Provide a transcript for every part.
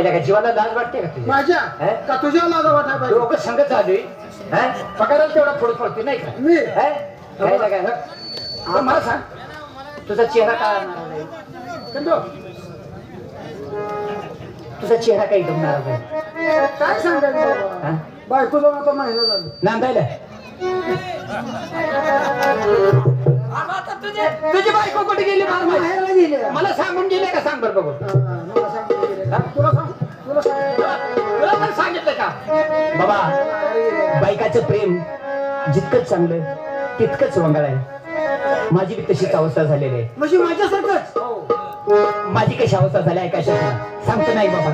काय लागा जीवाला लाज वाटते का तुझ्या माझ्या? हे? का तुझ्या लाजा वाटाय पाहिजे? लोक संगत चालू आहे पगाराला तेवढा पुढे पडते नाही का? मी? हे? काय मला सांग तुझा चेहरा काय? कंदो, तुझा चेहरा काही डुबणार आहे? काय सांगायचं बाबा हा? बायको जाऊन आता महिना झालं. नांदायला? आता तुझे तुझी बायको कुठे गेली? मला माहिती. बाहेरला गेले. मला सांगून गेले का? सांग बरं बघू हा, मला सांग गेले. तुला बाबा बायकाचं प्रेम जितकंच चांगलं तितकंच वंगाळ आहे. माझी बी तशीच अवस्था झालेली आहे. म्हणजे माझ्यासारखंच? माझी कशी अवस्था झाली आहे काय सांगतो नाही बाबा.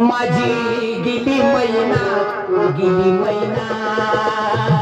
माझी गेली महिना गेली मैना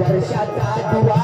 वर्षाचा दिवाळी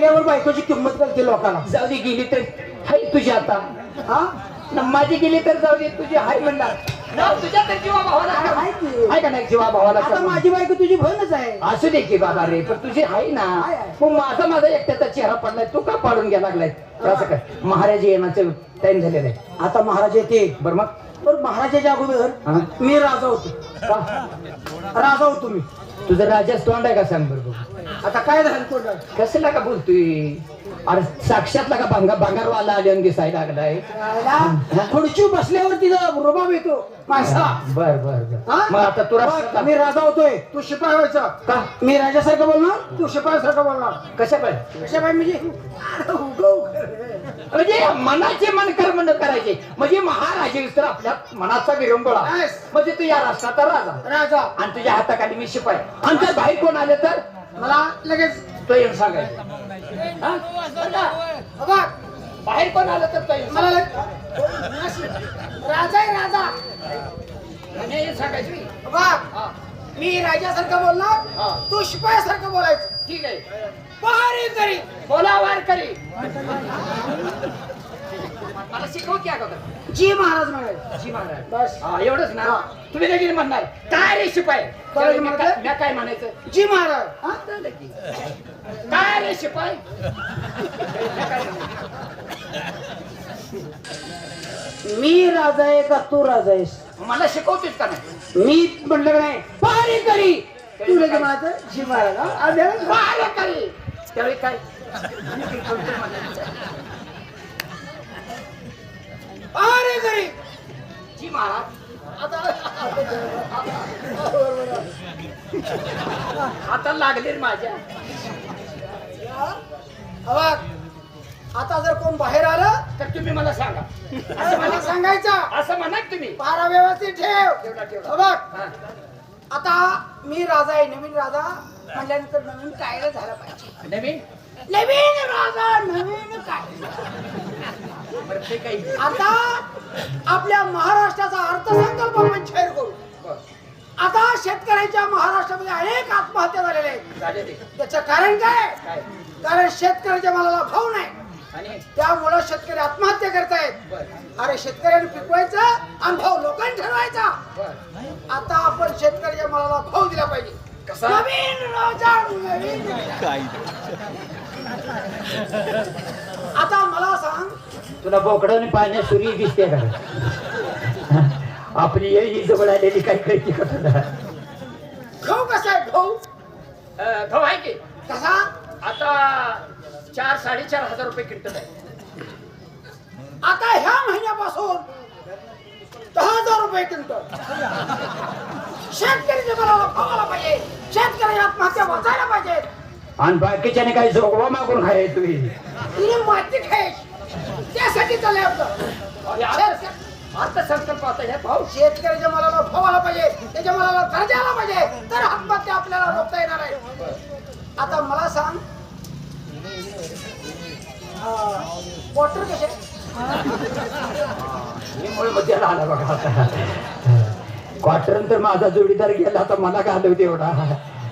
बायकोची किंमत करते लोकांना. जाऊ दे गेली तर हाय तुझी आता. हा? न माझी गेली तर जाऊ दे तुझी हाय म्हणणार. ना तुझ्या तर जीवा भावाला आहे की. हाय का नाही जीवा भावाला आता कर. माझी बायको तुझी बहीणच आहे. असू दे की बाबा रे पण तुझी हाय ना. आहे, आहे. मग माझा माझा एकट्याचा चेहरा पडलाय तू का पाडून घ्या लागलाय? असं काय महाराज येण्याचं टाइम झालेलं आहे. आता महाराज येते. बरं मग? पण महाराजाच्या अगोदर हा? मी राजा होतो. राजा होतो मी. तुझं राजाच तोंड आहे का सांग बरं बघू. आता काय झालं कोण कसला का बोलतोय अरे साक्षातला का भांगा भांगारवाला आले आणि दिसायला लागलाय. खुर्ची बसल्यावर तिचा रुबाब येतो माणसा. बर बर बर? मग आता तुला बघ, मी राजा होतोय तू शिपाई व्हायचा. का? मी राजासारखं बोलणार तू शिपायासारखं बोलणार. कशा पाहिजे कशा बाई म्हणजे. म्हणजे मनाचे मन कर्म करायचे. म्हणजे महाराज तर आपल्या मनाचा विरंगुळा. म्हणजे तू या राष्ट्राचा राजा. राजा. आणि तुझ्या हाताखाली मी शिपाई आणि जर बाहेर कोण आले तर? मला लगेच तो येऊन सांगायचं. बाहेर कोण आलं तर राजा आहे राजा. सांगायचं मी. राजासारखं. बोलणार तू शिपायासारखं बोलायचं. ठीक आहे. पहारी करी बोला वार करी मला शिकव की अगोदर. जी महाराज म्हणायचं जी महाराज. बस. हा एवढंच ना. तुम्ही लगेच म्हणणार. काय रे शिपाई? काय मी म्हणते? काय- मी काय म्हणायचं? जी महाराज. हा. काय रे शिपाई मी राजा आहे का तू राजा आहेस? मला शिकवतेस का नाही? मी म्हटलं का नाही. पहारी करी तू लगेच म्हणायचं जी महाराज हा? आ, द्या ना. वार करी त्यावेळी काय? पहारी करी जी महाराज. आता लागले माझ्या. आता जर कोण बाहेर आलं तर तुम्ही मला सांगा. असं मला सांगायचं. असं म्हणा तुम्ही. पारा व्यवस्थित ठेव. ठेवला ठेवला. अबघ, हा. आता मी राजा आहे नवीन राजा. म्हटल्यानंतर नवीन कायदा झाला पाहिजे. नवीन? नवीन राजा नवीन काही आता आपल्या महाराष्ट्राचा अर्थसंकल्प आपण शेअर करू. आता शेतकऱ्यांच्या महाराष्ट्रामध्ये अनेक आत्महत्या झालेल्या आहेत. त्याचं कारण काय? काय? कारण शेतकऱ्याच्या मालाला भाव नाही. आणि? त्यामुळं शेतकरी आत्महत्या करतायत. अरे शेतकऱ्यांनी पिकवायचं आणि भाव लोकांनी ठरवायचा. आता आपण शेतकऱ्याच्या मालाला भाव दिला पाहिजे. आता मला सांग. तुला बोकडवून पाण्यात सूर्य दिसते का? आपली येळी जवळ आलेली काय कळती का तुला गहू कसा आहे गहू गहू आहे की. कसा? आता चार साडेचार हजार रुपये क्विंटल आहे. आता ह्या महिन्यापासून दहा हजार रुपये क्विंटल भाव आला पाहिजे. शेतकऱ्याच्या आत्महत्या वाचायला पाहिजे. आणि बाकीच्याने काही जोगवा मागून खाय तुम्ही. तिने माती खायची. त्यासाठी चाललंय आपलं. अर्थसंकल्प आता हे भाऊ शेतकऱ्याच्या मालाला भाव आला पाहिजे. त्याच्या मालाला दर्जा आला पाहिजे. तर आत्महत्या आपल्याला रोखता येणार आहे. आता मला सांग. वॉटर कसे? आला बघा आता क्वार्टर तर माझा जोडीदार गेला आता मला घालव तेवढा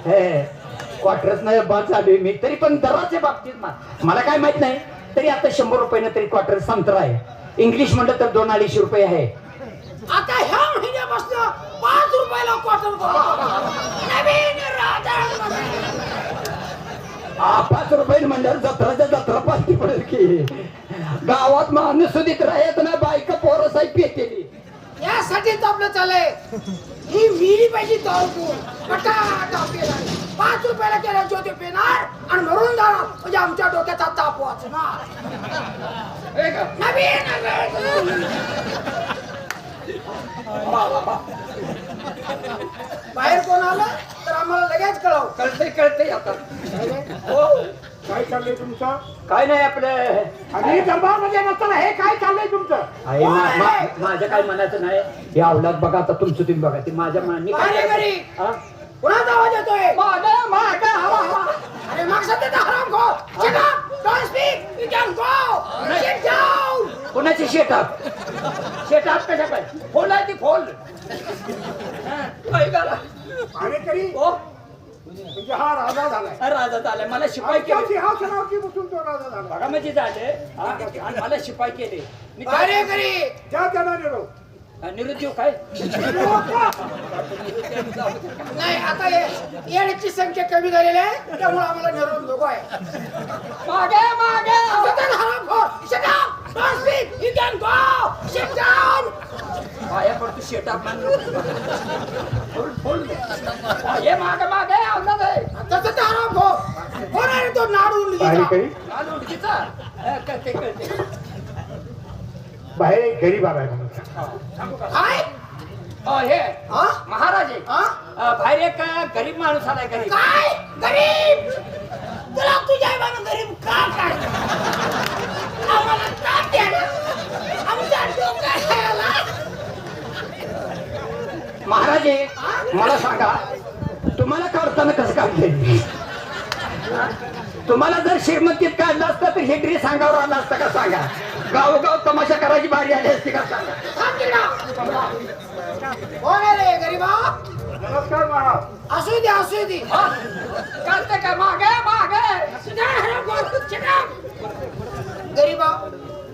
हे क्वार्टरच नाही बाद झालोय मी. तरी पण दराच्या बाबतीत ना मला काय माहीत नाही. तरी आता शंभर रुपयानं तरी क्वार्टर संत्रा आहे. इंग्लिश म्हणलं तर दोन अडीचशे रुपये आहे. आता ह्या महिन्यापासून पाच रुपयाला क्वार्टर नवीन पाच रुपये म्हणल्यावर जत्राच्या जत्रा पालती पडेल की. गावात माणूस सुधीत राहत ना बायका पोरं साहेब पेटेली यासाठीच आपलं चालय ही मिली पाहिजे तळकून पटाटा पेणार पाच रुपयाला केला ज्योती पेणार आणि मरून जाणार. म्हणजे आमच्या डोक्याचा ताप वाचणार. नवीन. बाहेर कोण आलं? आम्हाला लगेच कळव कळतंय कळतंय आता हो काय चाललंय तुमचं काय नाही आपलं आणि जबाबमध्ये नसताना हे काय चाललंय तुमचं आहे मा- मा- माझं काय म्हणायचं नाही हे अवलाद बघा आता तुमचं तुम्ही बघा ते माझ्या मनाने काय रे घरी? हा? कुणाचा आवाज येतोय माझं- माझं हवा हवा अरे मग सध्या हराम खो Shut up! Don't speak! You can go! Sit down! कोणाची शेटाप शेटाप कशा काय फोल आहे ती फोल हा, काय करा? भाडेकरी हो म्हणजे हा राजा झालाय. राजा झालाय. मला शिपाई केले. सिंहासनावरती बसून तो राजा झाला बघा म्हणजे झाले. हा, आणि मला शिपाई केले. मी घरी! त्या त्यांना निरोप निरुद्योग काय? नाही आता हे- येण्याची संख्या कमी झालेली आहे त्यामुळे आम्हाला निरोप नको आहे. मागे मागे! पाया पडतो शेटा हे आहे ते आहे नाडून बाहेर काही लाल उडकीचा कळते कळते. बाहेर एक गरीब आलाय म्हणून. काय? हे हा? महाराज आहे हा? अ, बाहेर एक अ, गरीब माणूस आलाय गरीब. काय? गरीब? तुला तुझ्या आईबानं गरीब का काढ आम्हाला का द्यायला आमच्या डोक्याला महाराज आहे मला सांगा तुम्हाला काढताना कसं काढले तुम्हाला जर श्रीमंतीत काढलं असतं तर हे ड्रेस सांगावर आलं असतं का सांगा? गावोगाव तमाशा करायची बारी आली असती का. कोण आहे रे गरीबा? नमस्कार महाराज. असू दे असू दे. हा? कळतं का? मागे मागे! गरीबा.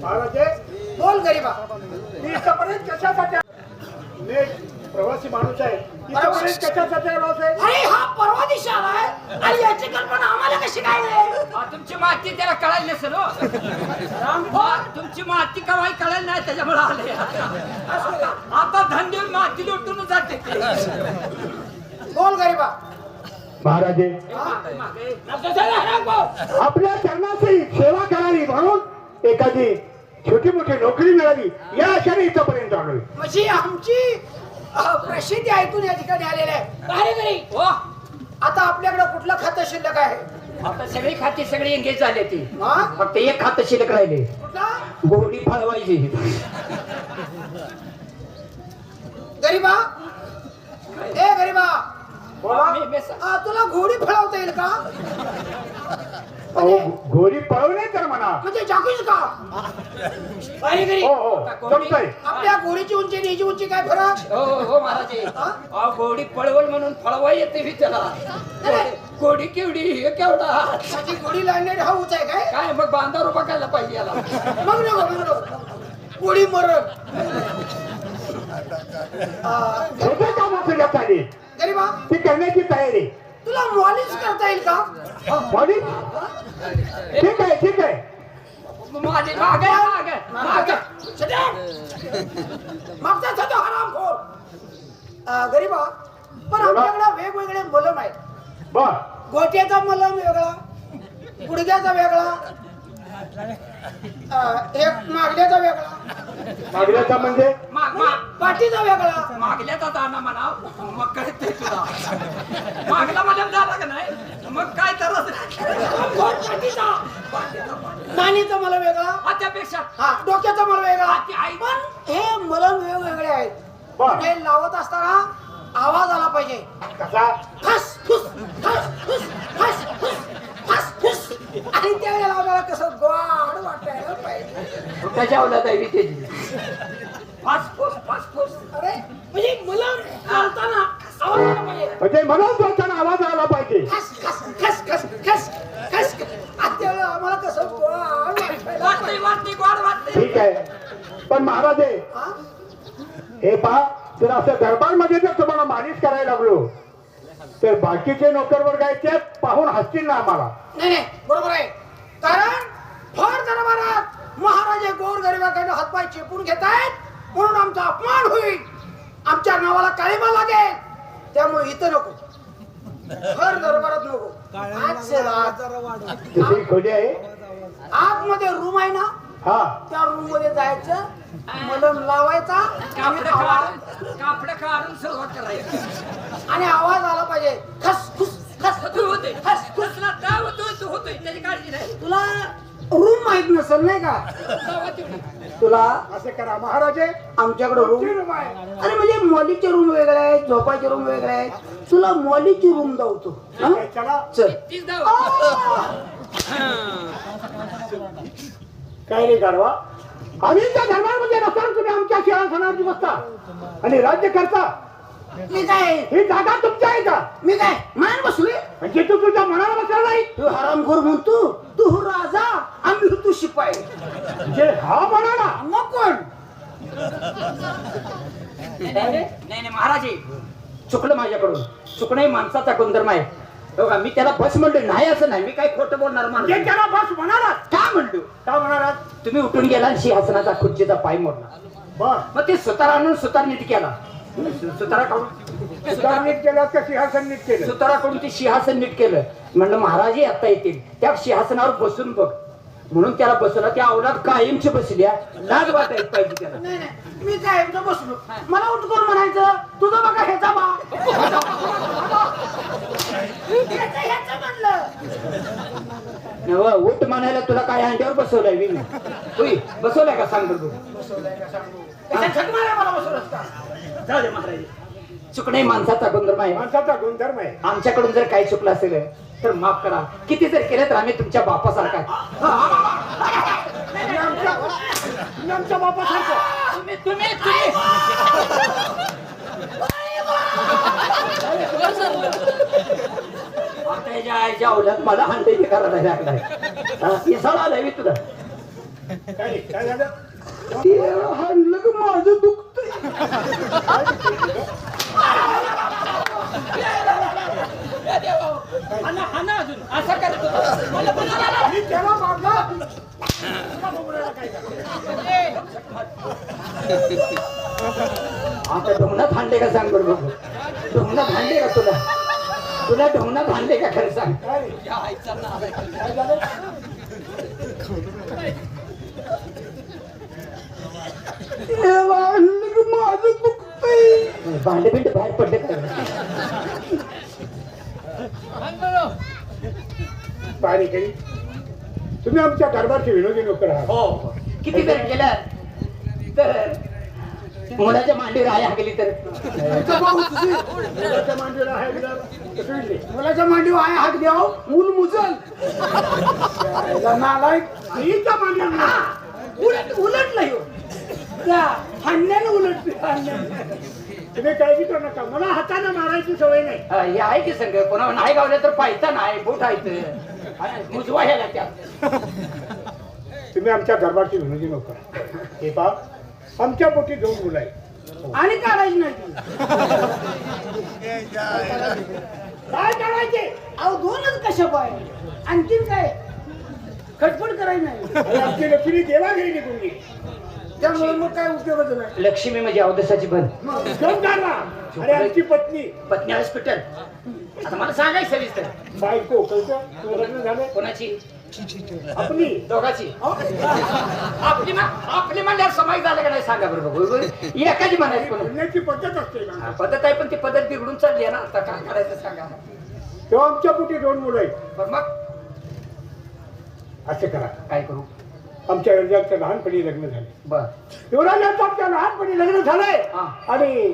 महाराज बोल गरीबा. मी कशासाठी प्रवासी माणूस आहे. इथपर्यंत कशासाठी आलो आहे? अरे हा परवा दिवशी आलाय आणि याची कल्पना आम्हाला कशी काय नाही हा, तुमची माती त्याला कळायला नसेल हो. हा, तुमची माती कळायला नाही त्याच्यामुळे आले. आता धंदे माती लुटून जाते. बोल गरीबा. महाराजे. आपल्या चरणाची सेवा करावी म्हणून एखादी छोटी मोठी नोकरी मिळावी या आशाने इथपर्यंत आलोय. म्हणजे आमची प्रसिद्धी ऐकून या ठिकाणी आलेले आहे. घरी हो. आता आपल्याकडे कुठलं खातं शिल्लक आहे? आता सगळी खाती सगळी एंगेज झाले ती. हा? फक्त एक खातं शिल्लक राहिले. कुठला? गोडी फळवायची. गरीबा? ए गरीबा. मी- मी सा- अ, तुला घोडी फळवता येईल का? अहो घोडी पळवणे तर म्हणा. म्हणजे जागूच का? भारी घरी. हो हो. जमतंय. आपल्या घोडीची उंची आणि हिची उंची काय फरक? हो हो महाराज. हा? अहो, गोडी पळवल म्हणून फळवा येते मी त्याला. गोडी- गोडी केवढी हे केवढा माझी घोडी लांडे हा उंच आहे काय? काय मग बांधा रुपा खायला पाहिजे याला. मग नको मग नको. घोडी मरण. चालेल गरीबा. ती करण्याची तयारी. तुला मॉलिश करता येईल का? बॉडी ठीक आहे ठीक आहे. माझे मागे मागे मागे. मागचा तो हरामखोर अ, गरीबा पण आमच्याकडे वेगवेगळे मलम आहेत. बर. गोट्याचा मलम वेगळा गुडघ्याचा वेगळा एक मागल्याचा वेगळा. मागल्याचा म्हणजे? माग माग पाठीचा वेगळा. मागल्याचा दाना म्हणा मग कळते तुला? मागला मला झाला का नाही? मग काय तर हरामखोर पाठीचा? मानेचा मला वेगळा. त्यापेक्षा हा डोक्याचा मला वेगळा. आई. पण हे मलम वेगवेगळे आहेत. बर. हे लावत असताना आवाज आला पाहिजे. कसा? फस फुस फस फुस फस फुस आणि त्यावेळेला आम्हाला कसं गोड वाटायला पाहिजे. त्याच्या अवलाद आहे त्याची फासफूस फासफूस अरे म्हणजे मला चालताना आवाज आला पाहिजे. म्हणजे म्हणून बोलताना आवाज आला पाहिजे. खस खस खस खस खस खस. आणि त्यावेळेला आम्हाला कसं गोड वाटायला वाटते पाहिजे. वाटते गोड वाटते ठीक आहे. पण महाराज हे हा? हे पहा जर असं दरबारमध्ये जर तुम्हाला मालिश करायला लागलो तर बाकीचे नोकर वर्ग आहेत ते पाहून हसतील ना आम्हाला. नाही नाही बरोबर आहे. कारण फार दरबारात महाराजे गोर गरिबाकडे हातपाय चेपून घेत आहेत म्हणून आमचा अपमान होईल. आमच्या नावाला काळीमा लागेल. त्यामुळे इथं नको. फार दरबारात नको. आज खोली आहे? आतमध्ये रूम आहे ना हा. त्या रूममध्ये जायचं मलम लावायचा आणि कापड आवाज काढून कापड काढून सुरुवात करायची. आणि आवाज आला पाहिजे. खस खुस खस. तू होते. कसला काय होतोय तू होतोय. त्याची काळजी नाही. तुला रूम माहीत नसेल नाही का? जावा तेवढी. तुला असं करा महाराजे आमच्याकडे रूम आहे. अरे म्हणजे मॉलीचे रूम वेगळे आहेत झोपाचे रूम वेगळे आहेत. तुला मॉलीची रूम दावतो? चला. चल. तीच काय नाही गाडवा आम्ही त्या धर्मामध्ये नसताना तुम्ही आमच्या सिंहासनावरती बसता. आणि राज्य करता. मी काय? ही जागा तुमची आहे का? मी काय? मान बसलोय? म्हणजे तू तुझ्या मनाला बसला नाही? तू हरामखोर म्हणतो. तू हो राजा आम्ही हो तू शिपाई. म्हणजे हा म्हणाला मग कोण? नाही नाही महाराज. हे चुकलं माझ्याकडून. चुकणं हे माणसाचा गुणधर्म आहे. मी त्याला बस म्हणलो नाही असं नाही. मी काय खोटं बोलणार म्हणजे त्याला बस म्हणाला का म्हणलो का म्हणाला तुम्ही उठून गेला आणि सिंहासनाचा खुर्चीचा पाय मोडला. बर. मग ते सुतार आणून सुतार नीट केला. सुताराकडून सुधार नीट केलं का सिंहासन नीट केलं? सुताराकडून ते सिंहासन नीट केलं. म्हणलं महाराजही आता येतील. त्या सिंहासनावर बसून बघ. म्हणून त्याला बसवला. त्या अवलाद कायमची बसल्या लाज वाटायला पाहिजे त्याला. नाही नाही. मी काय बसलो. मला उठ करून म्हणायचं तुझं बघा ह्याचा बा. ह्याचं ह्याचं म्हणलं नवं, उठ म्हणायला तुला काय अंड्यावर बसवलंय मी. होय बसवलंय का सांग बरं कशासाठी मला मला बसवलंस का? जाऊ दे महाराज चुकणे माणसाचा गुणधर्म आहे. माणसाचा गुणधर्म आहे. आमच्याकडून जर काही चुकलं असेल तर माफ करा किती जर केलं तर आम्ही तुमच्या बापासारखा आहे. आमच्या बापासारखं तुम्ही तुम्ही तुम्ही आता याच्या आईच्या अवलाद मला हंडे करायला लागलाय हा, आलाय मी तुला काय काय झालं ते हाणलं की मी त्याला मारला. आता का सांग बरं बघू ढोंगणात हांडे का तुला? तुला ढोंगणात हांडे का खरं सांग? काय झालं माझं दुखतंय. भांडे बिंडे बाहेर पडले काय पाणी करी तुम्ही आमच्या दरबारचे विनोदी नोकर आहात हो. किती जर केलं तर मुलाच्या मांडीवर आहे हागली तर? मुलाच्या आहे मांडीवर आहे हात द्याव मूल मुजल. याला नालायक आईच्या मांडीवर नाही. उलट उलटलं ह्यो. त्या हाणण्यानं उलट हाणण्यानं. तुम्ही काळजी करू नका. मला हाताने मारायची सवय नाही. हा, हे आहे की संग? कोणा नाही गावलं तर पायता नाही बोट आहे मुजवा ह्याला त्यात तुम्ही आमच्या दरबारची विनोदी आहात. हे पा आमच्या पोटी दोन मुलं आहेत. आणि काढायची नाही. काय करायचे अहो दोनच कशा पाय आणखीन काय? खटपट करायची नाही. अरे आमची लक्ष्मी देवा घरी निघून गेली. त्यामुळे मग काय उपयोगाचं नाही लक्ष्मी म्हणजे अवदसाची बन. अरे आमची पत्नी. पत्नी हॉस्पिटल. आता मला सांगायचं सविस्तर बायको कळतं? तुझं लग्न झालं? कोणाची? आपली. दोघाची. आपली मा- आपली म्हणल्यावर समाज झालं का नाही सांगा बरं बघू. एकाची म्हणायची कोण बोलण्याची पद्धत असते ना. हा, पद्धत आहे पण ती पद्धत बिघडून चालली आहे ना. आता काय करायचं सांगा तेव्हा आमच्या पोटी दोन मुलं आहेत. पण मग? असं करा. काय करू? आमच्या युवराजांचं लहानपणी लग्न झाले. बर. युवराजांचं आमच्या लहानपणी लग्न झालंय. हा. आणि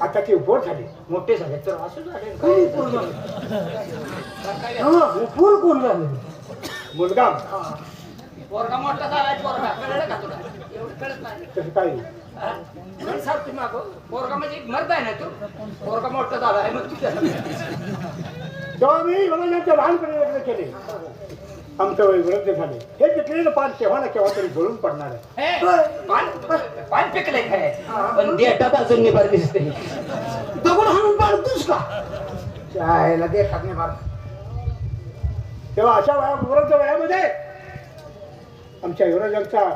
आता ते बोर झाले. मोठे झाले. तर असं झाले. हो, पूर कोण झालं? मुलगा. पोरगा मोठा झालाय पोरगा. कळलं का तुला? एवढं कळत नाही. तसं काय हा? नाही साहेब तुम्ही पोरगा म्हणजे मर्द आहे ना तू? पोरगा मोठा झाला आहे मग तुझ्या तेव्हा मी युवराजांचं लहानपणी लग्न केले आमचं वय वृद्ध झाले हे पिकलेलं पान केव्हा ना केव्हा तरी गळून पडणार आहे. पान पान पिकलंय खरे पण देठात अजून निभार दिसते दगड हाणून पाडतोस का? नाही बाळ तेव्हा अशा वया वृद्ध वयामध्ये आमच्या युवराजांचा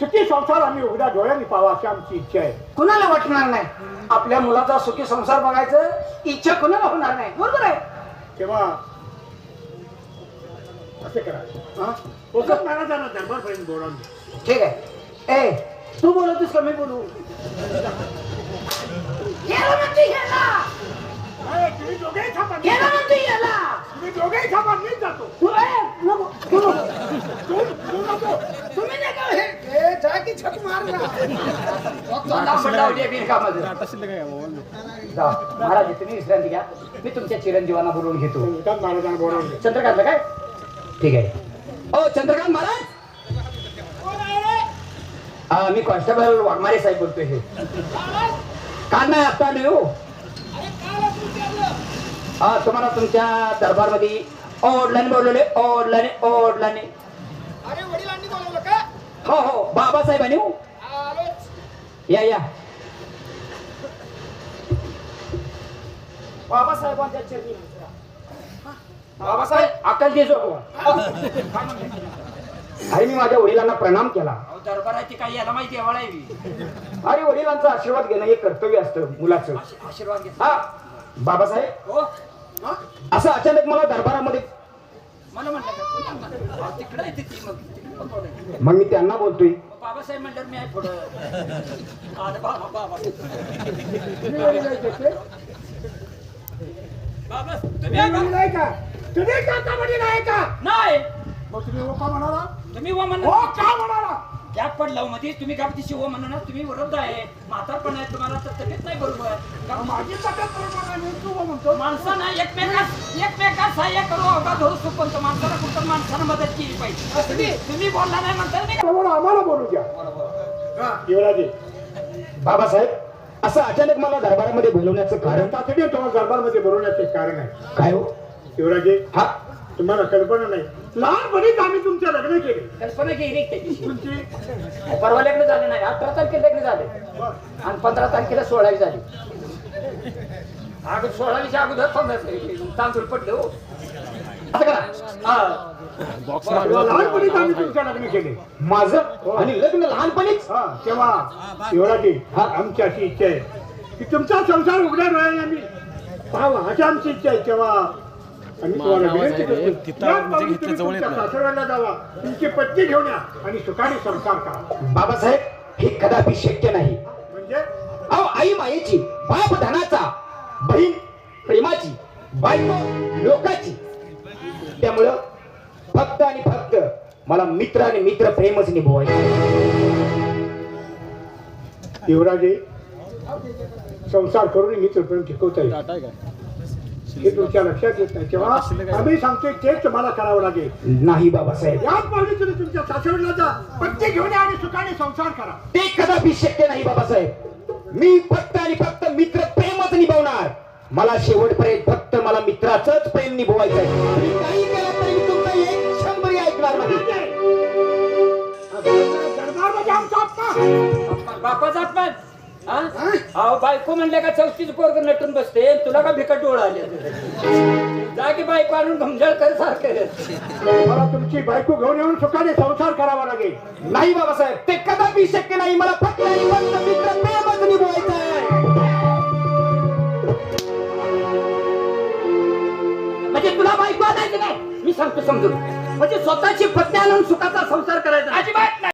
सुखी संसार आम्ही उघड्या डोळ्यांनी पावा अशी आमची इच्छा आहे. कुणाला वाटणार नाही? आपल्या मुलाचा सुखी संसार बघायचं इच्छा कुणाला होणार नाही? बरोबर आहे. तेव्हा असं करा. हा? ठीक आहे. ए तू बोलतोस का मी बोलू? गेला म्हणते गेला अरे, तुम्ही दोघेही थांबा. मी- गेला म्हणते गेला तुम्ही दोघेही थांबा मीच जातो. तू ए, नको, तू नको. तू तू नको. तुम्ही नाही का हे ए, जा की छक मार ना. महाराज तुम्ही विश्रांती घ्या. मी तुमच्या चिरंजीवांना बोलवून घेतो. चंद्रकांतला काय? ठीक आहे. ओ चंद्रकांत महाराज! मी कॉन्स्टेबल वाघमारे साहेब बोलतोय हे. काल नाही आता आलोय हो. हा तुम्हाला तुमच्या दरबारमध्ये ओढल्याने बोलवले ओढल्याने ओढल्याने. हो हो बाबासाहेबांनी हो. आलोच या या. बाबासाहेबांच्या चरणी. बाबासाहेब अरे मी माझ्या वडिलांना प्रणाम केला. दरबाराची काही याला माहिती आहे अरे वडिलांचा आशीर्वाद घेणं हे कर्तव्य असतं मुलाचं. आशीर्वाद घेतला. हा बाबासाहेब हो? हा? असं अचानक मला दरबारामध्ये मला म्हणलं का कोणी म्हणलं? अहो, तिकडं आहे ती मग तिकडं पण थोडं आहे. मग मी त्यांना बोलतोय. मग बाबासाहेब म्हणल्यावर मी आहे बाबा बाबा. तुम्ही आहे का? नाही का? तुम्ही काका वडील आहे का? नाही. मग तुम्ही हो का म्हणाला? तुम्ही व हो म्हणा. का म्हणाला? गॅप पडला हो मध्ये. तुम्ही गावतीशी हो म्हणा ना. तुम्ही वृद्ध आहे. म्हातारपण आहे तुम्हाला तर तब्येत नाही बरोबर. का- माझी तब्येत बरोबर आहे, मी तू हो म्हणतो. माणसानं एकमेकास एकमेकास सहाय्य करू अवघा धरू सुपंत माणसाला कुठं माणसानं मदत केली पाहिजे? तुम्ही तुम्ही बोलला नाही म्हणता नाही आम्हाला बोलू द्या. हा. युवराजी बाबासाहेब असं अचानक मला दरबारामध्ये बोलवण्याचं कारण? तातडीने तुम्हाला दरबारमध्ये बोलवण्याचे कारण आहे. काय हो? युवराजी हा? तुम्हाला कल्पना नाही. लहानपणीच आम्ही तुमचे लग्न केले. कल्पना त्याची. तुमची परवा लग्न झालं नाही अठरा तारखेला लग्न झाले. आणि पंधरा तारखेला सोळावी झाली. अगोदर सोळावीच्या अगोदर पंधरा तारखेला. तांदूळ पडले हो. असं करा हा. लहानपणीच आम्ही तुमचे लग्न केले माझं आणि लग्न लहानपणीच. हा तेव्हा युवराजी हा. आमची अशी इच्छा आहे की तुमचा संसार उघड्या डोळ्याने आम्ही. पाहावा अशी आमची इच्छा आहे. तेव्हा आम्ही तुम्हाला विनंती करतो. याच पावली तुम्ही तुमच्या सासरवाडीला जावा. तुमची पत्नी घेऊन या आणि सुखाने संसार करा. बाबासाहेब हे कदापि शक्य नाही. म्हणजे? अहो आई मायेची बाप धनाचा बहीण प्रेमाची बायको लोकाची. त्यामुळं फक्त आणि फक्त मला मित्र आणि मित्र प्रेमच निभवायचे. युवराजी संसार करून मित्रप्रेम टिकवता येईल हे तुमच्या लक्षात येत नाही. तेव्हा आम्ही सांगतोय तेच तुम्हाला करावं लागेल. नाही बाबासाहेब. याच पावली तुम्ही तुमच्या सासरवाडीला जा. पत्नी घेऊन आणि सुखाने संसार करा. ते कदापि शक्य नाही बाबासाहेब. मी फक्त आणि फक्त मित्र प्रेमच निभवणार. मला शेवटपर्यंत फक्त मला मित्राचंच प्रेम निभवायचं आहे तुम्ही काही केलं तरी मी तुमचं एक शंभरी ऐकणार नाही. दरबारमध्ये आमचा बापाचा अपमान हा? अहो बायको म्हणल्या का चौथीच पोरग नटून बसते तुला का भिकट डोळा आले जा की बायको आणून घमझळ कर सारखं. मला तुमची बायको घेऊन येऊन सुखाने संसार करावा लागेल. नाही बाबासाहेब ते कदापि शक्य नाही. मला फक्त आणि फक्त मित्र प्रेमच निभवायचं आहे म्हणजे तुला बायको आणायचं नाही. मी सांगतो समजून. म्हणजे स्वतःची पत्नी आणून सुखाचा संसार करायचा. अजिबात नाही.